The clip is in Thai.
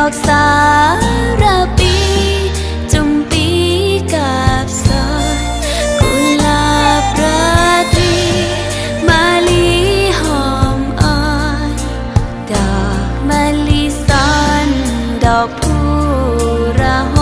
อกสารปีจุมปีกับสอนกุหลาบราตรี มาลีหอมอ่อนดอกมาลีซ้อนดอกผู้ระห